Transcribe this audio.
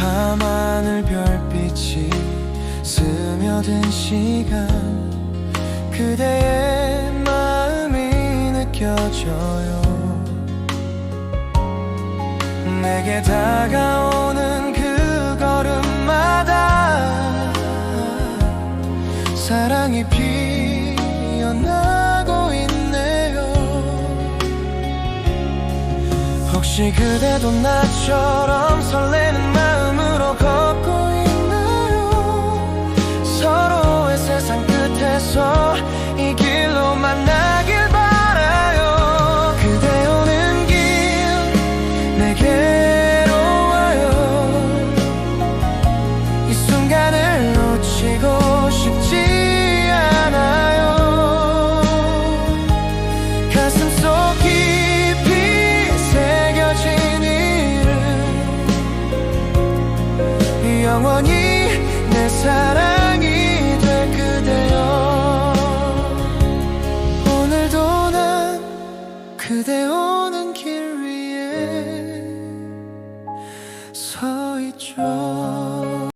밤하늘 별빛이 스며든 시간. 그대의 마음이 느껴져요. 내게 다가오는 그 걸음마다 사랑이 피어나고 있네요. 혹시 그대도 나처럼 영원히 내 사랑이 될 그대여. 오늘도 난 그대 오는 길 위에 서 있죠